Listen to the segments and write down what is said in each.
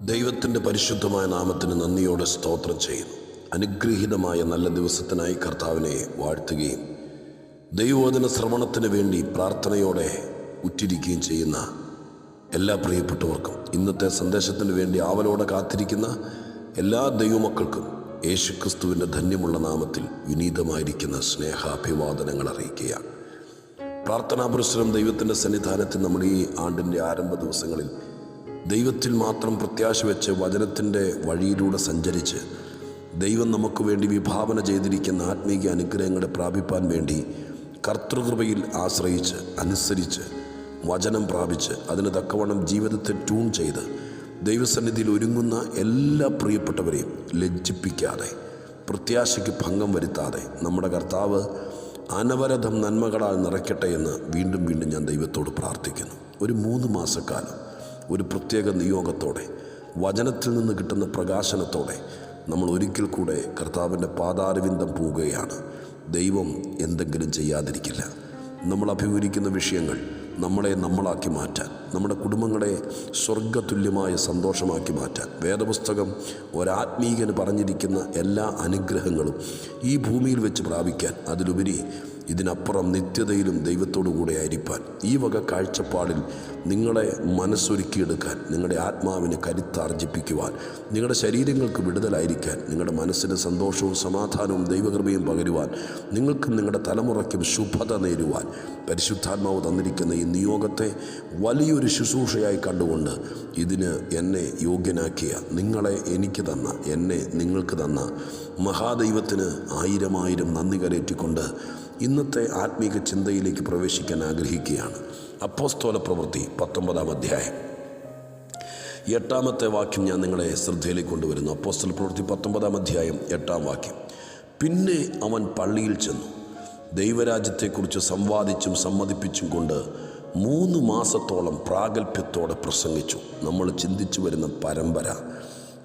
ദൈവത്തിന്റെ പരിശുദ്ധമായ നാമത്തിന് നന്ദിയോടെ സ്തോത്രം ചെയ്യുന്നു. അനുഗ്രഹീതമായ നല്ല ദിവസത്തിനായി കർത്താവിനെ വാഴ്ത്തുകയും ദൈവോധന ശ്രവണത്തിന് വേണ്ടി പ്രാർത്ഥനയോടെ ഉറ്റിരിക്കുകയും ചെയ്യുന്ന എല്ലാ പ്രിയപ്പെട്ടവർക്കും ഇന്നത്തെ സന്ദേശത്തിന് വേണ്ടി ആവലോടെ കാത്തിരിക്കുന്ന എല്ലാ ദൈവമക്കൾക്കും യേശുക്രിസ്തുവിന്റെ ധന്യമുള്ള നാമത്തിൽ വിനീതമായിരിക്കുന്ന സ്നേഹാഭിവാദനങ്ങൾ അറിയിക്കുക പ്രാർത്ഥനാ പുരസ്സരം ദൈവത്തിന്റെ സന്നിധാനത്തിൽ നമ്മുടെ ഈ ആണ്ടിന്റെ ആരംഭ ദിവസങ്ങളിൽ ദൈവത്തിൽ മാത്രം പ്രത്യാശ വെച്ച് വചനത്തിന്റെ വഴിയിലൂടെ സഞ്ചരിച്ച് ദൈവം നമുക്ക് വേണ്ടി വിഭാവന ചെയ്തിരിക്കുന്ന ആത്മീയ അനുഗ്രഹങ്ങളെ പ്രാപിപ്പാൻ വേണ്ടി കർത്തൃകൃപയിൽ ആശ്രയിച്ച് അനുസരിച്ച് വചനം പ്രാപിച്ച് അതിന് തക്കവണ്ണം ജീവിതത്തെ ട്യൂൺ ചെയ്ത് ദൈവസന്നിധിയിൽ ഒരുങ്ങുന്ന എല്ലാ പ്രിയപ്പെട്ടവരെയും ലജ്ജിപ്പിക്കാതെ പ്രത്യാശയ്ക്ക് ഭംഗം വരുത്താതെ നമ്മുടെ കർത്താവ് അനവരതം നന്മകളാൽ നിറയ്ക്കട്ടെ എന്ന് വീണ്ടും വീണ്ടും ഞാൻ ദൈവത്തോട് പ്രാർത്ഥിക്കുന്നു. ഒരു മൂന്ന് മാസക്കാലം ഒരു പ്രത്യേക നിയോഗത്തോടെ വചനത്തിൽ നിന്ന് കിട്ടുന്ന പ്രകാശനത്തോടെ നമ്മൾ ഒരിക്കൽ കൂടെ കർത്താവിന്റെ പാതാരവിന്ദം പോവുകയാണ്. ദൈവം എന്തെങ്കിലും ചെയ്യാതിരിക്കില്ല. നമ്മൾ അഭിമുഖിക്കുന്ന വിഷയങ്ങൾ നമ്മളെ നമ്മളാക്കി മാറ്റാൻ നമ്മുടെ കുടുംബങ്ങളെ സ്വർഗതുല്യമായ സന്തോഷമാക്കി മാറ്റാൻ വേദപുസ്തകം ഒരാത്മീകന് പറഞ്ഞിരിക്കുന്ന എല്ലാ അനുഗ്രഹങ്ങളും ഈ ഭൂമിയിൽ വെച്ച് പ്രാപിക്കാൻ അതിലുപരി ഇതിനപ്പുറം നിത്യതയിലും ദൈവത്തോടു കൂടെ ആയിരിക്കാൻ ഈ വക കാഴ്ചപ്പാടിൽ നിങ്ങളെ മനസ്സൊരുക്കിയെടുക്കാൻ നിങ്ങളുടെ ആത്മാവിനെ കരുത്താർജിപ്പിക്കുവാൻ നിങ്ങളുടെ ശരീരങ്ങൾക്ക് വിടുതലായിരിക്കാൻ നിങ്ങളുടെ മനസ്സിന് സന്തോഷവും സമാധാനവും ദൈവകൃപയും പകരുവാൻ നിങ്ങൾക്കും നിങ്ങളുടെ തലമുറയ്ക്കും ശുഭത നേരുവാൻ പരിശുദ്ധാത്മാവ് തന്നിരിക്കുന്ന ഈ നിയോഗത്തെ വലിയൊരു ശുശ്രൂഷയായി കണ്ടുകൊണ്ട് ഇതിന് എന്നെ യോഗ്യനാക്കിയ നിങ്ങളെ എനിക്ക് തന്ന എന്നെ നിങ്ങൾക്ക് തന്ന മഹാദൈവത്തിന് ആയിരം ആയിരം നന്ദി കരേറ്റിക്കൊണ്ട് ഇന്നത്തെ ആത്മീക ചിന്തയിലേക്ക് പ്രവേശിക്കാൻ ആഗ്രഹിക്കുകയാണ്. അപ്പോസ്തോല പ്രവൃത്തി പത്തൊമ്പതാം അധ്യായം. എട്ടാമത്തെ വാക്യം ഞാൻ നിങ്ങളെ ശ്രദ്ധയിലേക്ക് കൊണ്ടുവരുന്നു. അപ്പോസ്തല പ്രവൃത്തി പത്തൊമ്പതാം അധ്യായം എട്ടാം വാക്യം. പിന്നെ അവൻ പള്ളിയിൽ ചെന്നു. ദൈവരാജ്യത്തെക്കുറിച്ച് സംവാദിച്ചും സമ്മതിപ്പിച്ചും കൊണ്ട് മൂന്ന് മാസത്തോളം പ്രാഗൽഭ്യത്തോടെ പ്രസംഗിച്ചു. നമ്മൾ ചിന്തിച്ചു വരുന്ന പരമ്പര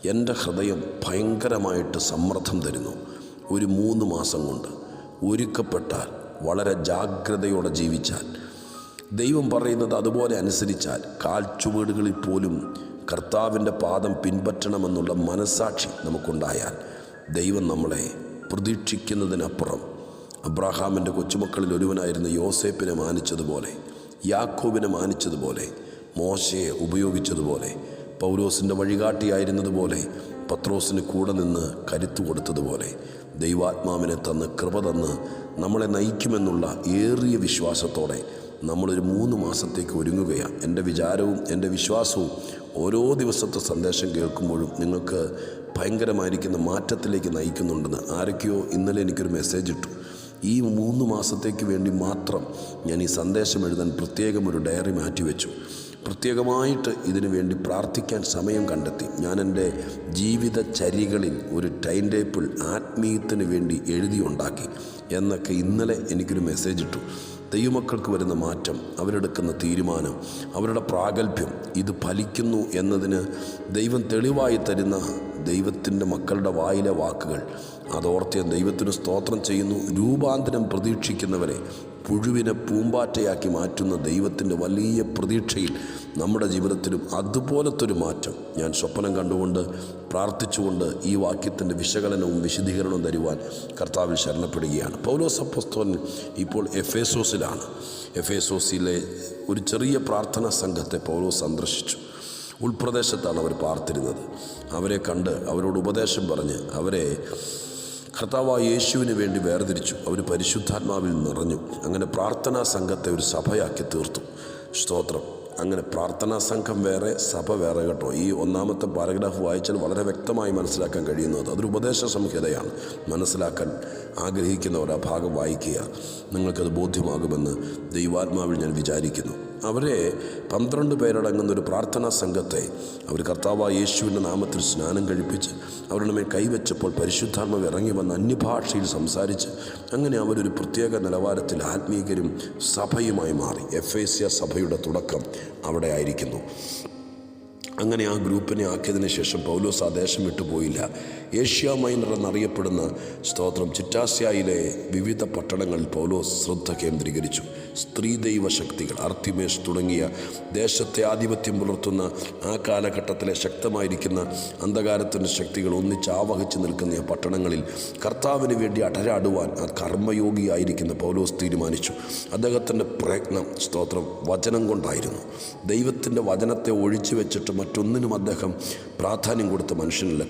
എന്റെ ഹൃദയം ഭയങ്കരമായിട്ട് സമ്മർദ്ദം തരുന്നു ഒരു മൂന്ന് മാസം കൊണ്ട്. ഒരുക്കപ്പെട്ടാൽ വളരെ ജാഗ്രതയോടെ ജീവിച്ചാൽ ദൈവം പറയുന്നത് അതുപോലെ അനുസരിച്ചാൽ കാൽ ചുവടുകളിൽ പോലും കർത്താവിന്റെ പാദം പിൻപറ്റണമെന്നുള്ള മനസാക്ഷി നമുക്കുണ്ടായാൽ ദൈവം നമ്മളെ പ്രതീക്ഷിക്കുന്നതിനപ്പുറം അബ്രാഹാമിന്റെ കൊച്ചുമക്കളിൽ ഒരുവനായിരുന്ന യോസേപ്പിനെ മാനിച്ചതുപോലെ യാക്കോബിനെ മാനിച്ചതുപോലെ മോശയെ ഉപയോഗിച്ചതുപോലെ പൗലോസിന്റെ വഴികാട്ടിയായിരുന്നതുപോലെ പത്രോസിന് കൂടെ നിന്ന് കരുത്തു കൊടുത്തതുപോലെ ദൈവാത്മാവിനെ തന്ന് കൃപ തന്ന് നമ്മളെ നയിക്കുമെന്നുള്ള ഏറിയ വിശ്വാസത്തോടെ നമ്മളൊരു മൂന്ന് മാസത്തേക്ക് ഒരുങ്ങുകയാണ്. എന്റെ വിചാരവും എന്റെ വിശ്വാസവും ഓരോ ദിവസത്തെ സന്ദേശം കേൾക്കുമ്പോഴും നിങ്ങൾക്ക് ഭയങ്കരമായിരിക്കുന്ന മാറ്റത്തിലേക്ക് നയിക്കുന്നുണ്ടെന്ന് ആരൊക്കെയോ ഇന്നലെ എനിക്കൊരു മെസ്സേജ് ഇട്ടു. ഈ മൂന്ന് മാസത്തേക്ക് വേണ്ടി മാത്രം ഞാൻ ഈ സന്ദേശം എഴുതാൻ പ്രത്യേകം ഒരു ഡയറി മാറ്റിവെച്ചു. പ്രത്യേകമായിട്ട് ഇതിനു വേണ്ടി പ്രാർത്ഥിക്കാൻ സമയം കണ്ടെത്തി. ഞാൻ എന്റെ ജീവിതചര്യകളിൽ ഒരു ടൈം ടേബിൾ ആത്മീയത്തിന് വേണ്ടി എഴുതിയുണ്ടാക്കി എന്നൊക്കെ ഇന്നലെ എനിക്കൊരു മെസ്സേജ് ഇട്ടു. ദൈവമക്കൾക്ക് വരുന്ന മാറ്റം അവരെടുക്കുന്ന തീരുമാനം അവരുടെ പ്രാഗൽഭ്യം ഇത് ഫലിക്കുന്നു എന്നതിന് ദൈവം തെളിവായി തരുന്ന ദൈവത്തിന്റെ മക്കളുടെ വായിലെ വാക്കുകൾ. അതോർത്ത് ഞാൻ ദൈവത്തിന് സ്തോത്രം ചെയ്യുന്നു. രൂപാന്തരം പ്രതീക്ഷിക്കുന്നവരെ പുഴുവിനെ പൂമ്പാറ്റയാക്കി മാറ്റുന്ന ദൈവത്തിന്റെ വലിയ പ്രതീക്ഷയിൽ നമ്മുടെ ജീവിതത്തിലും അതുപോലത്തൊരു മാറ്റം ഞാൻ സ്വപ്നം കണ്ടുകൊണ്ട് പ്രാർത്ഥിച്ചുകൊണ്ട് ഈ വാക്യത്തിന്റെ വിശകലനവും വിശദീകരണവും തരുവാൻ കർത്താവിൽ ശരണപ്പെടുകയാണ്. പൗലോസ് അപ്പസ്തോലൻ ഇപ്പോൾ എഫേസോസിലാണ്. എഫേസോസിലെ ഒരു ചെറിയ പ്രാർത്ഥനാ സംഘത്തെ പൗലോസ് സന്ദർശിച്ചു. ഉൾപ്രദേശത്താണ് അവർ പാർത്തിരുന്നത്. അവരെ കണ്ട് അവരോട് ഉപദേശം പറഞ്ഞ് അവരെ കർത്താവായ യേശുവിന് വേണ്ടി വേർതിരിച്ചു. അവർ പരിശുദ്ധാത്മാവിൽ നിറഞ്ഞു. അങ്ങനെ പ്രാർത്ഥനാ സംഘത്തെ ഒരു സഭയാക്കി തീർത്തു. സ്തോത്രം. അങ്ങനെ പ്രാർത്ഥനാ സംഘം വേറെ സഭ വേറെ കേട്ടോ. ഈ ഒന്നാമത്തെ പാരഗ്രാഫ് വായിച്ചാൽ വളരെ വ്യക്തമായി മനസ്സിലാക്കാൻ കഴിയുന്നത് അതൊരു ഉപദേശ സംഹിതയാണ്. മനസ്സിലാക്കാൻ ആഗ്രഹിക്കുന്നവർ ആ ഭാഗം വായിക്കുക. നിങ്ങൾക്കത് ബോധ്യമാകുമെന്ന് ദൈവാത്മാവിൽ ഞാൻ വിചാരിക്കുന്നു. അവരെ പന്ത്രണ്ട് പേരടങ്ങുന്ന ഒരു പ്രാർത്ഥനാ സംഘത്തെ അവർ കർത്താവ് യേശുവിന്റെ നാമത്തിൽ സ്നാനം കഴിപ്പിച്ച് അവരുടെ മേൽ കൈവച്ചപ്പോൾ പരിശുദ്ധാത്മാവ് ഇറങ്ങി വന്ന് അന്യഭാഷയിൽ സംസാരിച്ച് അങ്ങനെ അവരൊരു പ്രത്യേക നിലവാരത്തിൽ ആത്മീകരും സഭയുമായി മാറി. എഫ് സഭയുടെ തുടക്കം അവിടെ ആയിരിക്കുന്നു. അങ്ങനെ ആ ഗ്രൂപ്പിനെ ആക്കിയതിന് ശേഷം പൗലോസ് ആ ദേശം വിട്ടുപോയില്ല. ഏഷ്യ മൈനർ എന്നറിയപ്പെടുന്ന സ്തോത്രം ചിറ്റാസ്യായിലെ വിവിധ പട്ടണങ്ങളിൽ പൗലോസ് ശ്രദ്ധ കേന്ദ്രീകരിച്ചു. സ്ത്രീ ദൈവ ശക്തികൾ അർത്തിമേഷ് തുടങ്ങിയ ദേശത്തെ ആധിപത്യം പുലർത്തുന്ന ആ കാലഘട്ടത്തിലെ ശക്തമായിരിക്കുന്ന അന്ധകാരത്തിന്റെ ശക്തികൾ ഒന്നിച്ച് ആവഹിച്ചു നിൽക്കുന്ന പട്ടണങ്ങളിൽ കർത്താവിന് വേണ്ടി അടരാടുവാൻ ആ കർമ്മയോഗിയായിരിക്കുന്ന പൗലോസ് തീരുമാനിച്ചു. അദ്ദേഹത്തിന്റെ പ്രയത്നം സ്തോത്രം വചനം കൊണ്ടായിരുന്നു. ദൈവത്തിന്റെ വചനത്തെ ഒഴിച്ചു വെച്ചിട്ട് മറ്റൊന്നിനും അദ്ദേഹം പ്രാധാന്യം കൊടുത്ത മനുഷ്യനല്ല.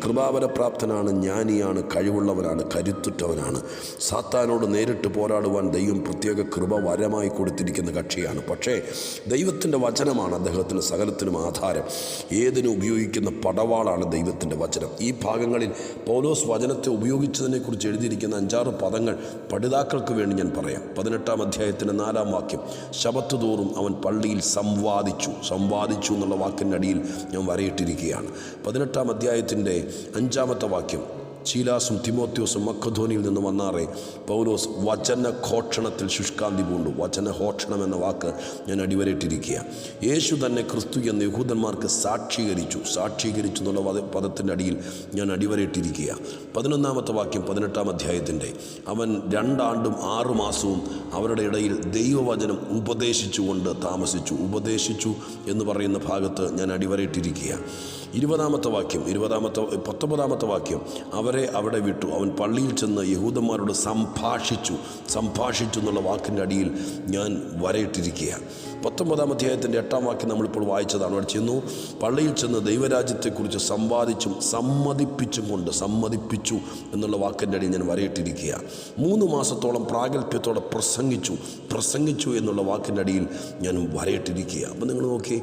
കൃപാവരപ്രാപ്തനാണ് ജ്ഞാനിയാണ് കഴിവുള്ളവനാണ് കരുത്തുറ്റവനാണ്. സാത്താനോട് നേരിട്ട് പോരാടുവാൻ ദൈവം പ്രത്യേക കൃപ വരമായി കൊടുത്തിരിക്കുന്ന കക്ഷിയാണ്. പക്ഷേ ദൈവത്തിന്റെ വചനമാണ് അദ്ദേഹത്തിന് സകലത്തിനും ആധാരം. ഏതിനും ഉപയോഗിക്കുന്ന പടവാളാണ് ദൈവത്തിന്റെ വചനം. ഈ ഭാഗങ്ങളിൽ പൗലോസ് വചനത്തെ ഉപയോഗിച്ചതിനെക്കുറിച്ച് എഴുതിയിരിക്കുന്ന അഞ്ചാറ് പദങ്ങൾ പഠിതാക്കൾക്ക് വേണ്ടി ഞാൻ പറയാം. പതിനെട്ടാം അധ്യായത്തിന്റെ നാലാം വാക്യം ശബത്ത് തോറും അവൻ പള്ളിയിൽ സംവാദിച്ചു. സംവാദിച്ചു എന്നുള്ള വാക്കിന്റെ അടിയിൽ ഞാൻ വരയിട്ടിരിക്കുകയാണ്. പതിനെട്ടാം അധ്യായത്തിന്റെ അഞ്ചാമത്തെ വാക്യം. ശീലാസും തിമോത്യോസും മക്കധോനിയിൽ നിന്ന് വന്നാറെ. പൗലോസ് വചനഘോഷണത്തിൽ ശുഷ്കാന്തി പൂണ്ടു. വചന ഘോഷണം എന്ന വാക്ക് ഞാൻ അടിവരയിട്ടിരിക്കുക യേശു തന്നെ ക്രിസ്തു എന്ന യഹൂദന്മാർക്ക് സാക്ഷീകരിച്ചു. സാക്ഷീകരിച്ചു എന്നുള്ള പദ പദത്തിന്റെ അടിയിൽ ഞാൻ അടിവരയിട്ടിരിക്കുക പതിനൊന്നാമത്തെ വാക്യം പതിനെട്ടാം അധ്യായത്തിന്റെ അവൻ രണ്ടാണ്ടും ആറു മാസവും അവരുടെ ഇടയിൽ ദൈവവചനം ഉപദേശിച്ചുകൊണ്ട് താമസിച്ചു. ഉപദേശിച്ചു എന്ന് പറയുന്ന ഭാഗത്ത് ഞാൻ അടിവരയിട്ടിരിക്കുക ഇരുപതാമത്തെ വാക്യം ഇരുപതാമത്തെ പത്തൊമ്പതാമത്തെ വാക്യം അവരെ അവിടെ വിട്ടു. അവൻ പള്ളിയിൽ ചെന്ന് യഹൂദന്മാരോട് സംഭാഷിച്ചു. സംഭാഷിച്ചു എന്നുള്ള വാക്കിന്റെ അടിയിൽ ഞാൻ വരയിട്ടിരിക്കുക പത്തൊമ്പതാം അധ്യായത്തിന്റെ എട്ടാം വാക്യം നമ്മളിപ്പോൾ വായിച്ചതാണ്. അവിടെ ചെന്നു പള്ളിയിൽ ചെന്ന് ദൈവരാജ്യത്തെക്കുറിച്ച് സംവാദിച്ചും സമ്മതിപ്പിച്ചും കൊണ്ട് സമ്മതിപ്പിച്ചു എന്നുള്ള വാക്കിന്റെ അടിയിൽ ഞാൻ വരയിട്ടിരിക്കുക മൂന്ന് മാസത്തോളം പ്രാഗൽഭ്യത്തോടെ പ്രസംഗിച്ചു പ്രസംഗിച്ചു എന്നുള്ള വാക്കിന്റെ അടിയിൽ ഞാൻ വരയിട്ടിരിക്കുക അപ്പം നിങ്ങൾ നോക്കി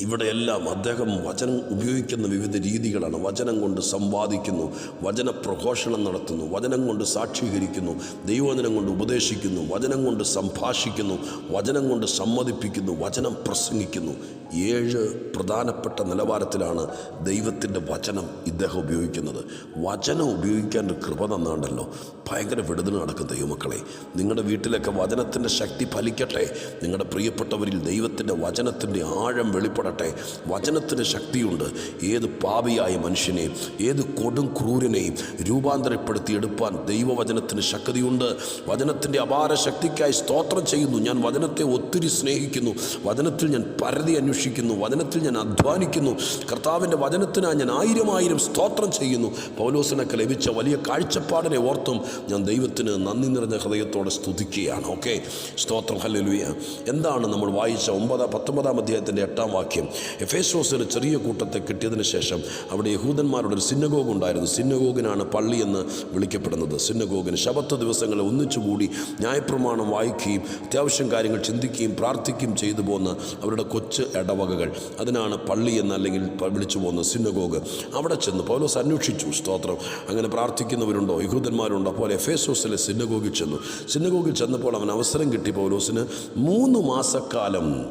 ഇവിടെയെല്ലാം അദ്ദേഹം വചനം ഉപയോഗിക്കുന്ന വിവിധ രീതികളാണ്. വചനം കൊണ്ട് സംവാദിക്കുന്നു വചന പ്രഘോഷണം നടത്തുന്നു വചനം കൊണ്ട് സാക്ഷീകരിക്കുന്നു ദൈവവചനം കൊണ്ട് ഉപദേശിക്കുന്നു വചനം കൊണ്ട് സംഭാഷിക്കുന്നു വചനം കൊണ്ട് സമ്മതിപ്പിക്കുന്നു വചനം പ്രസംഗിക്കുന്നു. ഏഴ് പ്രധാനപ്പെട്ട നിലവാരത്തിലാണ് ദൈവത്തിന്റെ വചനം ഇദ്ദേഹം ഉപയോഗിക്കുന്നത്. വചനം ഉപയോഗിക്കാൻ ഒരു കൃപ തന്നാണ്ടല്ലോ ഭയങ്കര വിടുതൽ നടക്കും ദൈവമക്കളെ. നിങ്ങളുടെ വീട്ടിലൊക്കെ വചനത്തിന്റെ ശക്തി ഫലിക്കട്ടെ. നിങ്ങളുടെ പ്രിയപ്പെട്ടവരിൽ ദൈവത്തിന്റെ വചനത്തിന്റെ ആഴം വെളിപ്പെടട്ടെ. വചനത്തിന് ശക്തിയുണ്ട്. ഏത് പാപിയായ മനുഷ്യനെയും ഏത് കൊടും ക്രൂരനെയും രൂപാന്തരപ്പെടുത്തി എടുപ്പാൻ ദൈവവചനത്തിന് ശക്തിയുണ്ട്. വചനത്തിന്റെ അപാര ശക്തിക്കായി സ്തോത്രം ചെയ്യുന്നു. ഞാൻ വചനത്തെ ഒത്തിരി സ്നേഹിക്കുന്നു. വചനത്തിൽ ഞാൻ പരതി അന്വേഷിക്കുന്നു വചനത്തിൽ ഞാൻ അധ്വാനിക്കുന്നു കർത്താവിന്റെ വചനത്തിനായി ഞാൻ ആയിരം ആയിരം സ്തോത്രം ചെയ്യുന്നു. പൗലോസിനൊക്കെ ലഭിച്ച വലിയ കാഴ്ചപ്പാടിനെ ഓർത്തും ഞാൻ ദൈവത്തിന് നന്ദി നിറഞ്ഞ ഹൃദയത്തോടെ സ്തുതിക്കുകയാണ്. ഓക്കെ? സ്തോത്രം ഹല്ലേലൂയ. എന്താണ് നമ്മൾ വായിച്ച ഒമ്പതാം പത്തൊമ്പതാം അധ്യായത്തിന്റെ എട്ടാം വാക്യം? എഫേസോസിന് ചെറിയ കൂട്ടത്തെ കിട്ടിയതിന് ശേഷം അവിടെ യഹൂദന്മാരുടെ ഒരു സിന്നഗോഗ് ഉണ്ടായിരുന്നു. സിന്നഗോഗിനാണ് പള്ളി എന്ന് വിളിക്കപ്പെടുന്നത്. സിന്നഗോഗിന് ശബത്ത് ദിവസങ്ങളിൽ ഒന്നിച്ചുകൂടി ന്യായപ്രമാണം വായിക്കുകയും അത്യാവശ്യം കാര്യങ്ങൾ ചിന്തിക്കുകയും പ്രാർത്ഥിക്കുകയും ചെയ്തു പോകുന്ന അവരുടെ കൊച്ചു ഇടവകകൾ അതിനാണ് പള്ളി എന്നല്ലെങ്കിൽ വിളിച്ചു പോകുന്ന സിനഗോഗ് അവിടെ ചെന്ന് പൗലോസ് അന്വേഷിച്ചു. സ്തോത്രം. അങ്ങനെ പ്രാർത്ഥിക്കുന്നവരുണ്ടോ? യഹൂദന്മാരുണ്ടോ? അപ്പോൾ എഫേസോസിലെ സിനഗോഗിൽ ചെന്നു. സിനഗോഗിൽ ചെന്നപ്പോൾ അവൻ അവസരം കിട്ടി പൗലോസിന്. മൂന്ന് മാസക്കാലം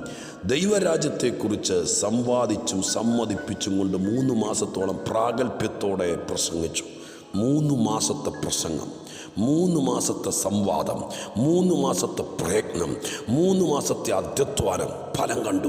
ദൈവരാജ്യത്തെക്കുറിച്ച് സംവാദിച്ചും സമ്മതിപ്പിച്ചും കൊണ്ട് മൂന്ന് മാസത്തോളം പ്രാഗൽഭ്യത്തോടെ പ്രസംഗിച്ചു. മൂന്ന് മാസത്തെ പ്രസംഗം. മൂന്ന് മാസത്തെ സംവാദം. മൂന്ന് മാസത്തെ പ്രയത്നം. മൂന്ന് മാസത്തെ അധ്യത്വാനം ഫലം കണ്ടു.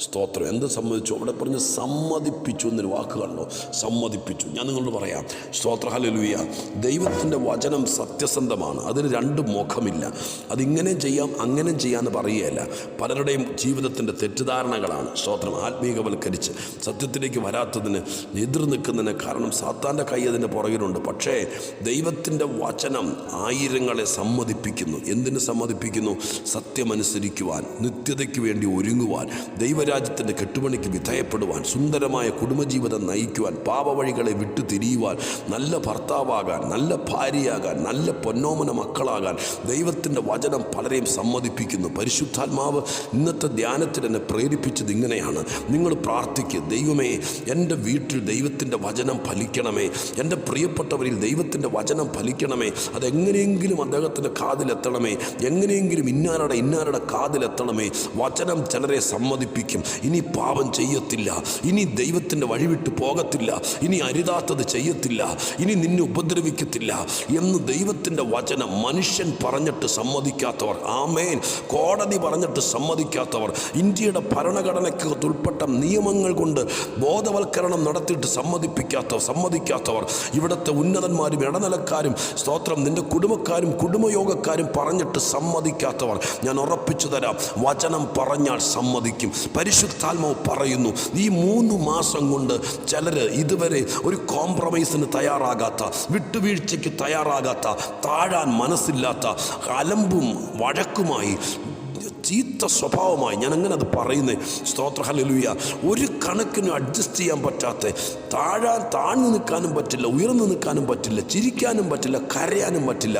സ്തോത്രം. എന്ത് സമ്മതിച്ചു അവിടെ പറഞ്ഞ് സമ്മതിപ്പിച്ചു എന്നൊരു വാക്ക് കണ്ടോ? സമ്മതിപ്പിച്ചു. ഞാൻ നിങ്ങളോട് പറയാം. സ്തോത്ര. ഹലലുയ ദൈവത്തിന്റെ വചനം സത്യസന്ധമാണ്. അതിന് രണ്ട് മുഖമില്ല. അതിങ്ങനെ ചെയ്യാം അങ്ങനെ ചെയ്യാമെന്ന് പറയുകയല്ല. പലരുടെയും ജീവിതത്തിന്റെ തെറ്റിദ്ധാരണകളാണ്. സ്തോത്രം. ആത്മീകവൽക്കരിച്ച് സത്യത്തിലേക്ക് വരാത്തതിന് എതിർ നിൽക്കുന്നതിന് കാരണം സാത്താന്റെ കൈ അതിന്റെ പുറകിലുണ്ട്. പക്ഷേ ദൈവത്തിന്റെ വചനം ആയിരങ്ങളെ സമ്മതിപ്പിക്കുന്നു. എന്തിനു സമ്മതിപ്പിക്കുന്നു? സത്യമനുസരിക്കുവാൻ നിത്യതയ്ക്ക് വേണ്ടി ഒരുങ്ങുവാൻ. ദൈവരാജ്യത്തിന്റെ കെട്ടുപണിക്ക് വിധേയപ്പെടുവാൻ സുന്ദരമായ കുടുംബജീവിതം നയിക്കുവാൻ പാപവഴികളെ വിട്ടു തിരിയുവാൻ നല്ല ഭർത്താവാകാൻ നല്ല ഭാര്യയാകാൻ നല്ല പൊന്നോമന മക്കളാകാൻ ദൈവത്തിന്റെ വചനം പലരെയും സമ്മതിപ്പിക്കുന്നു. പരിശുദ്ധാത്മാവ് ഇന്നത്തെ ധ്യാനത്തിൽ എന്നെ പ്രേരിപ്പിച്ചത് ഇങ്ങനെയാണ്. നിങ്ങൾ പ്രാർത്ഥിക്കുക ദൈവമേ എന്റെ വീട്ടിൽ ദൈവത്തിന്റെ വചനം ഫലിക്കണമേ. എന്റെ പ്രിയപ്പെട്ടവരിൽ ദൈവത്തിന്റെ വചനം ഫലിക്കണമേ. അതെങ്ങനെയെങ്കിലും അദ്ദേഹത്തിന്റെ കാതിലെത്തണമേ. എങ്ങനെയെങ്കിലും ഇന്നാരുടെ ഇന്നാരുടെ കാതിലെത്തണമേ. വചനം ചിലരെ സമ്മതിപ്പിക്കും. ഇനി പാപം ചെയ്യത്തില്ല. ഇനി ദൈവത്തിന്റെ വഴിവിട്ട് പോകത്തില്ല. ഇനി അരുതാത്തത് ചെയ്യത്തില്ല. ഇനി നിന്നെ ഉപദ്രവിക്കത്തില്ല എന്ന് ദൈവത്തിന്റെ വചനം മനുഷ്യൻ പറഞ്ഞിട്ട് സമ്മതിക്കാത്തവർ. ആമേൻ. കോടതി പറഞ്ഞിട്ട് സമ്മതിക്കാത്തവർ. ഇന്ത്യയുടെ ഭരണഘടനയ്ക്ക് ഉൾപ്പെട്ട നിയമങ്ങൾ കൊണ്ട് ബോധവൽക്കരണം നടത്തിയിട്ട് സമ്മതിപ്പിക്കാത്തവർ സമ്മതിക്കാത്തവർ. ഇവിടുത്തെ ഉന്നതന്മാരും ഇടനിലക്കാരും സ്തോത്രം നിന്റെ കുടുംബക്കാരും കുടുംബയോഗക്കാരും പറഞ്ഞിട്ട് സമ്മതിക്കാത്തവർ. ഞാൻ ഉറപ്പിച്ചു തരാം. വചനം പറഞ്ഞാൽ സമ്മതിക്കും. പരിശുദ്ധാത്മാവ് പറയുന്നു ഈ മൂന്ന് മാസം കൊണ്ട് ചിലർ ഇതുവരെ ഒരു കോംപ്രമൈസിന് തയ്യാറാകാത്ത വിട്ടുവീഴ്ചയ്ക്ക് തയ്യാറാകാത്ത താഴാൻ മനസ്സില്ലാത്ത അലമ്പും വഴക്കുമായി ചീത്ത സ്വഭാവമായി ഞാൻ അങ്ങനെ അത് പറയുന്നത് സ്തോത്ര ഹല്ലേലൂയ. ഒരു കണക്കിനും അഡ്ജസ്റ്റ് ചെയ്യാൻ പറ്റാത്ത താഴാൻ താഴ്ന്നു നിൽക്കാനും പറ്റില്ല ഉയർന്നു നിൽക്കാനും പറ്റില്ല ചിരിക്കാനും പറ്റില്ല കരയാനും പറ്റില്ല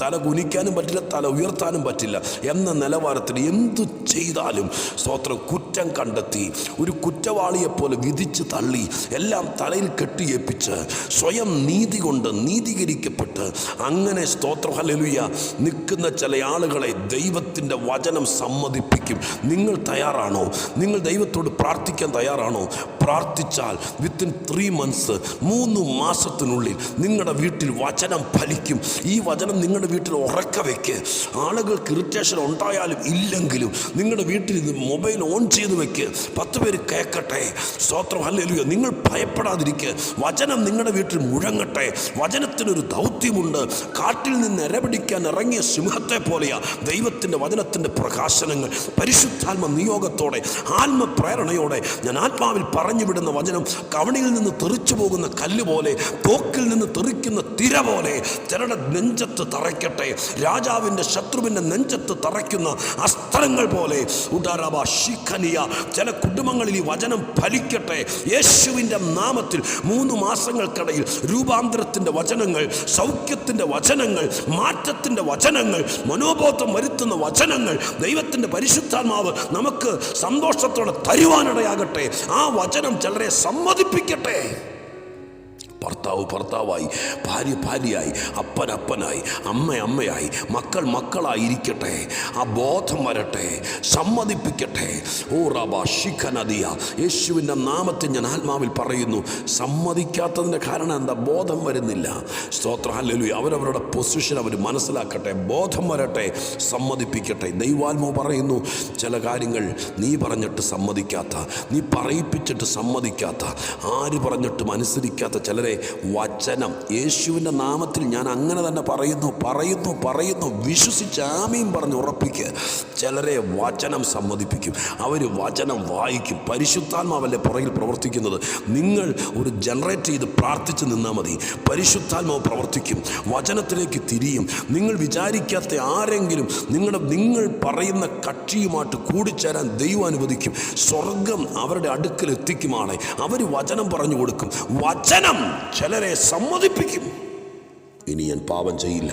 തല കുനിക്കാനും പറ്റില്ല തല ഉയർത്താനും പറ്റില്ല എന്ന നിലവാരത്തിൽ എന്തു ചെയ്താലും സ്തോത്രം കുറ്റം കണ്ടെത്തി ഒരു കുറ്റവാളിയെപ്പോലെ വിധിച്ച് തള്ളി എല്ലാം തലയിൽ കെട്ടിയേപ്പിച്ച് സ്വയം നീതി കൊണ്ട് നീതീകരിക്കപ്പെട്ട് അങ്ങനെ സ്തോത്ര ഹല്ലേലൂയ നിൽക്കുന്ന ചില ആളുകളെ ദൈവത്തിന്റെ വചനം സമ്മതിപ്പിക്കും. നിങ്ങൾ തയ്യാറാണോ? നിങ്ങൾ ദൈവത്തോട് പ്രാർത്ഥിക്കാൻ തയ്യാറാണോ? പ്രാർത്ഥിച്ചാൽ വിത്തിൻ ത്രീ മന്ത്സ് മൂന്ന് മാസത്തിനുള്ളിൽ നിങ്ങളുടെ വീട്ടിൽ വചനം ഫലിക്കും. ഈ വചനം നിങ്ങളുടെ വീട്ടിൽ ഉറക്ക വയ്ക്ക് ആളുകൾക്ക് ഇറിറ്റേഷൻ ഉണ്ടായാലും ഇല്ലെങ്കിലും നിങ്ങളുടെ വീട്ടിൽ ഇത് മൊബൈൽ ഓൺ ചെയ്ത് വെക്ക്. പത്ത് പേര് കേൾക്കട്ടെ. സ്തോത്രം അല്ലല്ലോ നിങ്ങൾ ഭയപ്പെടാതിരിക്കുക വചനം നിങ്ങളുടെ വീട്ടിൽ മുഴങ്ങട്ടെ. വചനത്തിനൊരു ദൗത്യമുണ്ട്. കാട്ടിൽ നിന്ന് ഇരപിടിക്കാൻ ഇറങ്ങിയ സിംഹത്തെ പോലെയാ ദൈവത്തിന്റെ വചനത്തിന്റെ പ്രകാശനങ്ങൾ. പരിശുദ്ധാത്മ നിയോഗത്തോടെ ആത്മപ്രേരണയോടെ ഞാൻ ആത്മാവിൽ പറഞ്ഞു വിടുന്ന വചനം കവണിയിൽ നിന്ന് തെറിച്ചു പോകുന്ന കല്ല് പോലെ തോക്കിൽ നിന്ന് തെറിക്കുന്ന തിര പോലെ ചിലരുടെ നെഞ്ചത്ത് തറയ്ക്കട്ടെ. രാജാവിന്റെ ശത്രുവിന്റെ നെഞ്ചത്ത് തറയ്ക്കുന്ന അസ്ത്രങ്ങൾ പോലെ. ഉടാരാബ ശിഖനിയ ചില കുടുംബങ്ങളിൽ ഈ വചനം ഫലിക്കട്ടെ. യേശുവിന്റെ നാമത്തിൽ മൂന്ന് മാസങ്ങൾക്കിടയിൽ രൂപാന്തരത്തിന്റെ വചനങ്ങൾ സൗഖ്യത്തിന്റെ വചനങ്ങൾ മാറ്റത്തിന്റെ വചനങ്ങൾ മനോബോധം വരുത്തുന്ന വചനങ്ങൾ ദൈവത്തിന്റെ പരിശുദ്ധാത്മാവ് നമുക്ക് സന്തോഷത്തോടെ തരുവാനിടയാകട്ടെ. ആ വചനം ചിലരെ സമ്മതിപ്പിക്കട്ടെ? ഭർത്താവ് ഭർത്താവായി ഭാര്യ ഭാര്യയായി അപ്പൻ അപ്പനായി അമ്മ അമ്മയായി മക്കൾ മക്കളായിരിക്കട്ടെ ആ ബോധം വരട്ടെ സമ്മതിപ്പിക്കട്ടെ. ഓ റബ ശിഖനദിയ യേശുവിന്റെ നാമത്തിൽ ഞാൻ ആത്മാവിൽ പറയുന്നു സമ്മതിക്കാത്തതിന്റെ കാരണം എന്താ? ബോധം വരുന്നില്ല. സ്തോത്ര ഹല്ലേലൂയ. അവരവരുടെ പൊസിഷൻ അവർ മനസ്സിലാക്കട്ടെ ബോധം വരട്ടെ സമ്മതിപ്പിക്കട്ടെ. ദൈവാത്മാവ് പറയുന്നു ചില കാര്യങ്ങൾ നീ പറഞ്ഞിട്ട് സമ്മതിക്കാത്ത നീ പറയിപ്പിച്ചിട്ട് സമ്മതിക്കാത്ത ആര് പറഞ്ഞിട്ടും അനുസരിക്കാത്ത ചിലരെ വചനം. യേശുവിന്റെ നാമത്തിൽ ഞാൻ അങ്ങനെ തന്നെ പറയുന്നു പറയുന്നു പറയുന്നു. വിശ്വസിച്ച് ആമയും പറഞ്ഞ് ഉറപ്പിക്കുക. ചിലരെ വചനം സമ്മതിപ്പിക്കും. അവർ വചനം വായിക്കും. പരിശുദ്ധാത്മാവല്ലേ പുറകിൽ പ്രവർത്തിക്കുന്നത്? നിങ്ങൾ ഒരു ജനറേറ്റ് ചെയ്ത് പ്രാർത്ഥിച്ച് നിന്നാൽ മതി. പരിശുദ്ധാത്മാവ് പ്രവർത്തിക്കും. വചനത്തിലേക്ക് തിരിയും. നിങ്ങൾ വിചാരിക്കാത്ത ആരെങ്കിലും നിങ്ങളുടെ നിങ്ങൾ പറയുന്ന കക്ഷിയുമായിട്ട് കൂടിച്ചേരാൻ ദൈവം അനുവദിക്കും. സ്വർഗം അവരുടെ അടുക്കൽ എത്തിക്കുമാണ്. അവർ വചനം പറഞ്ഞു കൊടുക്കും. വചനം ചിലരെ സമ്മതിപ്പിക്കും. ഇനി ഞാൻ പാപം ചെയ്യില്ല.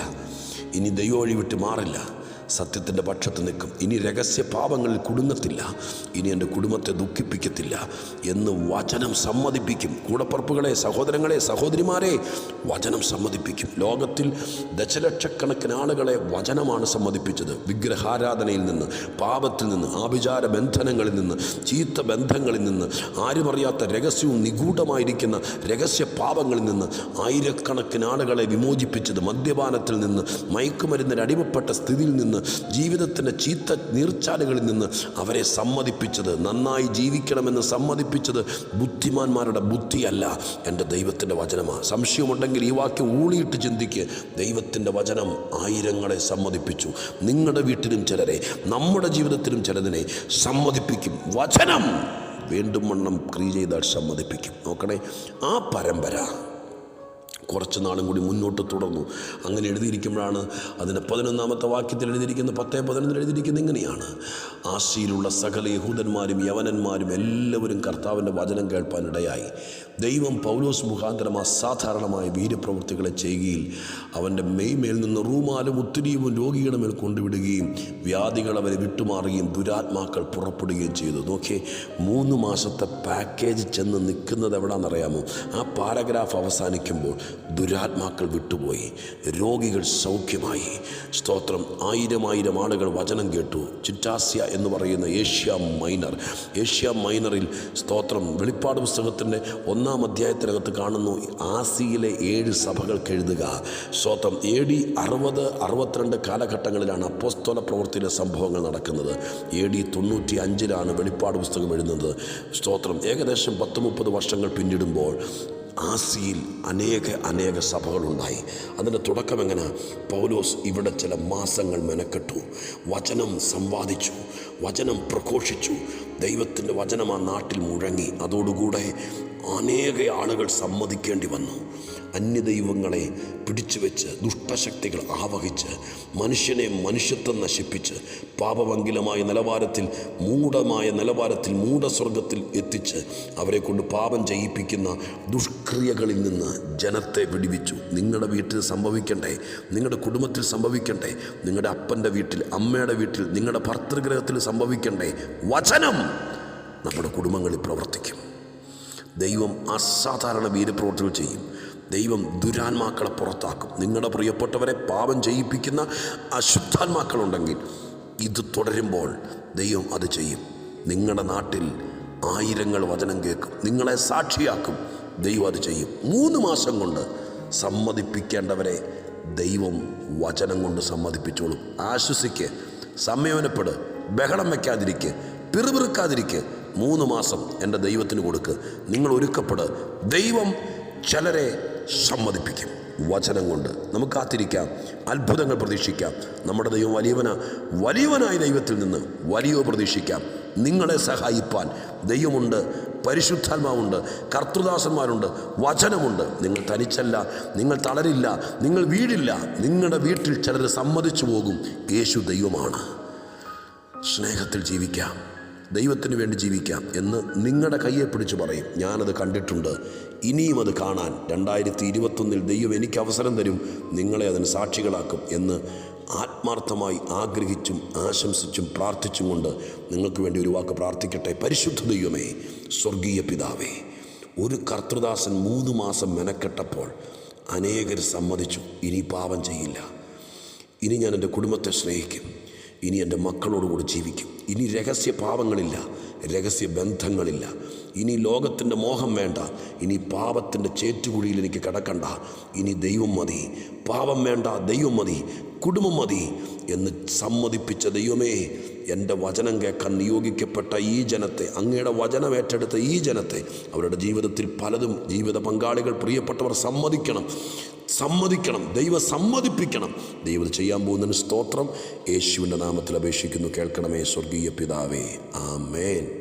ഇനി ദൈവം വഴി വിട്ട് മാറില്ല. സത്യത്തിന്റെ പക്ഷത്ത് നിൽക്കും. ഇനി രഹസ്യ പാപങ്ങളിൽ കുടുങ്ങത്തില്ല. ഇനി എന്റെ കുടുംബത്തെ ദുഃഖിപ്പിക്കത്തില്ല എന്ന് വചനം സമ്മതിപ്പിക്കും. കൂടപ്പറപ്പുകളെ സഹോദരങ്ങളെ സഹോദരിമാരെ വചനം സമ്മതിപ്പിക്കും. ലോകത്തിൽ ദശലക്ഷക്കണക്കിന് ആളുകളെ വചനമാണ് സമ്മതിപ്പിച്ചത്. വിഗ്രഹാരാധനയിൽ നിന്ന് പാപത്തിൽ നിന്ന് ആഭിചാര ബന്ധനങ്ങളിൽ നിന്ന് ചീത്ത ബന്ധങ്ങളിൽ നിന്ന് ആരുമറിയാത്ത രഹസ്യവും നിഗൂഢമായിരിക്കുന്ന രഹസ്യ പാപങ്ങളിൽ നിന്ന് ആയിരക്കണക്കിന് ആളുകളെ വിമോചിപ്പിച്ചത് മദ്യപാനത്തിൽ നിന്ന് മയക്കുമരുന്നിന് അടിമപ്പെട്ട സ്ഥിതിയിൽ നിന്ന് ജീവിതത്തിന്റെ ചീത്ത നീർച്ചാലുകളിൽ നിന്ന് അവരെ സമ്മതിപ്പിച്ചത് നന്നായി ജീവിക്കണമെന്ന് സമ്മതിപ്പിച്ചത് ബുദ്ധിമാന്മാരുടെ ബുദ്ധിയല്ല എന്റെ ദൈവത്തിന്റെ വചനമാണ് സംശയമുണ്ടെങ്കിൽ ഈ വാക്യം ഊളിയിട്ട് ചിന്തിക്ക്. ദൈവത്തിന്റെ വചനം ആയിരങ്ങളെ സമ്മതിപ്പിച്ചു. നിങ്ങളുടെ വീട്ടിലും ചിലരെ നമ്മുടെ ജീവിതത്തിലും ചിലതിനെ സമ്മതിപ്പിക്കും. വചനം വീണ്ടും വണ്ണം ക്രീ ചെയ്താൽ സമ്മതിപ്പിക്കും. നോക്കണേ ആ പരമ്പര കുറച്ച് നാളും കൂടി മുന്നോട്ട് തുടർന്നു. അങ്ങനെ എഴുതിയിരിക്കുമ്പോഴാണ് അതിന്റെ പതിനൊന്നാമത്തെ വാക്യത്തിൽ എഴുതിയിരിക്കുന്ന പത്തേ പതിനൊന്നിൽ എഴുതിയിരിക്കുന്നത് ഇങ്ങനെയാണ്. ആശയിലുള്ള സകല യഹൂദന്മാരും യവനന്മാരും എല്ലാവരും കർത്താവിന്റെ വചനം കേൾപ്പാനിടയായി. ദൈവം പൗലോസ് മുഖാന്തരം അസാധാരണമായ വീര്യപ്രവൃത്തികളെ ചെയ്യുകയിൽ അവന്റെ മെയ്മേൽ നിന്ന് റൂമാലും ഒത്തിരിയും രോഗികളുടെ മേൽ കൊണ്ടുവിടുകയും വ്യാധികൾ അവരെ വിട്ടുമാറുകയും ദുരാത്മാക്കൾ പുറപ്പെടുകയും ചെയ്തു. നോക്കിയേ മൂന്ന് മാസത്തെ പാക്കേജ് ചെന്ന് നിൽക്കുന്നത് എവിടാണെന്നറിയാമോ? ആ പാരഗ്രാഫ് അവസാനിക്കുമ്പോൾ ദുരാത്മാക്കൾ വിട്ടുപോയി. രോഗികൾ സൗഖ്യമായി. സ്തോത്രം. ആയിരം ആയിരം ആളുകൾ വചനം കേട്ടു. ചിറ്റാസ്യ എന്ന് പറയുന്ന ഏഷ്യ മൈനർ. ഏഷ്യ മൈനറിൽ സ്തോത്രം. വെളിപ്പാട് പുസ്തകത്തിന്റെ ഒന്നാം അധ്യായത്തിനകത്ത് കാണുന്നു. ആസിയിലെ ഏഴ് സഭകൾക്ക് എഴുതുക. സ്തോത്രം. എ ഡി അറുപത് അറുപത്തിരണ്ട് കാലഘട്ടങ്ങളിലാണ് അപ്പോസ്തോല പ്രവൃത്തിയിലെ സംഭവങ്ങൾ നടക്കുന്നത്. എ ഡി തൊണ്ണൂറ്റി അഞ്ചിലാണ് വെളിപ്പാട് പുസ്തകം എഴുതുന്നത്. സ്തോത്രം. ഏകദേശം പത്ത് മുപ്പത് വർഷങ്ങൾ പിന്നിടുമ്പോൾ ആസിയിൽ അനേക അനേക സഭകളുണ്ടായി. അതിന്റെ തുടക്കം എങ്ങനെ? പൗലോസ് ഇവിടെ ചില മാസങ്ങൾ മെനക്കെട്ടു. വചനം സംവാദിച്ചു. വചനം പ്രഘോഷിച്ചു. ദൈവത്തിന്റെ വചനം ആ നാട്ടിൽ മുഴങ്ങി. അതോടുകൂടെ അനേക ആളുകൾ സമ്മതിക്കേണ്ടി വന്നു. അന്യദൈവങ്ങളെ പിടിച്ചു വെച്ച് ദുഷ്ടശക്തികൾ ആവഹിച്ച് മനുഷ്യനെ മനുഷ്യത്വം നശിപ്പിച്ച് പാപമംഗിലമായ നിലവാരത്തിൽ മൂഢമായ നിലവാരത്തിൽ മൂഢസ്വർഗത്തിൽ എത്തിച്ച് അവരെ കൊണ്ട് പാപം ചെയ്യിപ്പിക്കുന്ന ദുഷ്ക്രിയകളിൽ നിന്ന് ജനത്തെ വിടിവിച്ചു. നിങ്ങളുടെ വീട്ടിൽ സംഭവിക്കണ്ടേ? നിങ്ങളുടെ കുടുംബത്തിൽ സംഭവിക്കണ്ടേ? നിങ്ങളുടെ അപ്പന്റെ വീട്ടിൽ അമ്മയുടെ വീട്ടിൽ നിങ്ങളുടെ ഭർത്തൃഗ്രഹത്തിൽ സംഭവിക്കണ്ടേ? വചനം നമ്മുടെ കുടുംബങ്ങളിൽ പ്രവർത്തിക്കും. ദൈവം അസാധാരണ വീരപ്രവൃത്തികൾ ചെയ്യും. ദൈവം ദുരാത്മാക്കളെ പുറത്താക്കും. നിങ്ങളുടെ പ്രിയപ്പെട്ടവരെ പാപം ചെയ്യിപ്പിക്കുന്ന അശുദ്ധാത്മാക്കളുണ്ടെങ്കിൽ ഇത് തുടരുമ്പോൾ ദൈവം അത് ചെയ്യും. നിങ്ങളുടെ നാട്ടിൽ ആയിരങ്ങൾ വചനം കേൾക്കും. നിങ്ങളെ സാക്ഷിയാക്കും. ദൈവം അത് ചെയ്യും. മൂന്ന് മാസം കൊണ്ട് സമ്മതിപ്പിക്കേണ്ടവരെ ദൈവം വചനം കൊണ്ട് സമ്മതിപ്പിച്ചോളും. ആശ്വസിക്ക് സംയോനപ്പെട് ബഹളം വയ്ക്കാതിരിക്കുക പിറുപിറുക്കാതിരിക്ക് മൂന്ന് മാസം എന്റെ ദൈവത്തിന് കൊടുക്ക്. നിങ്ങൾ ഒരുക്കപ്പെട്. ദൈവം ചിലരെ സമ്മതിപ്പിക്കും. വചനം കൊണ്ട് നമുക്ക് കാത്തിരിക്കാം. അത്ഭുതങ്ങൾ പ്രതീക്ഷിക്കാം. നമ്മുടെ ദൈവം വലിയവന. വലിയവനായ ദൈവത്തിൽ നിന്ന് വലിയോ പ്രതീക്ഷിക്കാം. നിങ്ങളെ സഹായിപ്പാൻ ദൈവമുണ്ട്. പരിശുദ്ധാത്മാവുണ്ട്. കർത്തൃദാസന്മാരുണ്ട്. വചനമുണ്ട്. നിങ്ങൾ തനിച്ചല്ല. നിങ്ങൾ തളരില്ല. നിങ്ങൾ വീടില്ല നിങ്ങളുടെ വീട്ടിൽ ചിലർ സമ്മതിച്ചു പോകും. യേശു ദൈവമാണ്. സ്നേഹത്തിൽ ജീവിക്കാം. ദൈവത്തിന് വേണ്ടി ജീവിക്കാം എന്ന് നിങ്ങളുടെ കയ്യെ പിടിച്ച് പറയും. ഞാനത് കണ്ടിട്ടുണ്ട്. ഇനിയും അത് കാണാൻ രണ്ടായിരത്തി ഇരുപത്തൊന്നിൽ ദൈവം എനിക്ക് അവസരം തരും. നിങ്ങളെ അതിന് സാക്ഷികളാക്കും എന്ന് ആത്മാർത്ഥമായി ആഗ്രഹിച്ചും ആശംസിച്ചും പ്രാർത്ഥിച്ചും കൊണ്ട് നിങ്ങൾക്ക് വേണ്ടി ഒരു വാക്ക് പ്രാർത്ഥിക്കട്ടെ. പരിശുദ്ധ ദൈവമേ സ്വർഗീയ പിതാവേ ഒരു കർത്തൃദാസൻ മൂന്ന് മാസം മെനക്കെട്ടപ്പോൾ അനേകർ സമ്മതിച്ചു. ഇനി പാപം ചെയ്യില്ല. ഇനി ഞാൻ എന്റെ കുടുംബത്തെ സ്നേഹിക്കും. ഇനി എന്റെ മക്കളോടുകൂടി ജീവിക്കും. ഇനി രഹസ്യ പാപങ്ങളില്ല രഹസ്യ ബന്ധങ്ങളില്ല. ഇനി ലോകത്തിന്റെ മോഹം വേണ്ട ഇനി പാപത്തിന്റെ ചേറ്റുകുഴിയിൽ എനിക്ക് കിടക്കണ്ട. ഇനി ദൈവം മതി പാപം വേണ്ട ദൈവം മതി കുടുംബം മതി എന്ന് സമ്മതിപ്പിച്ച ദൈവമേ എന്റെ വചനം കേൾക്കാൻ നിയോഗിക്കപ്പെട്ട ഈ ജനത്തെ അങ്ങയുടെ വചനം ഏറ്റെടുത്ത ഈ ജനത്തെ അവരുടെ ജീവിതത്തിൽ പലതും ജീവിത പങ്കാളികൾ പ്രിയപ്പെട്ടവർ സമ്മതിക്കണം. സമ്മതിക്കണം ദൈവ സമ്മതിപ്പിക്കണം. ദൈവം ചെയ്യാൻ പോകുന്നതിന് സ്തോത്രം. യേശുവിന്റെ നാമത്തിൽ അപേക്ഷിക്കുന്നു കേൾക്കണമേ സ്വർഗീയ പിതാവേ. ആമേൻ.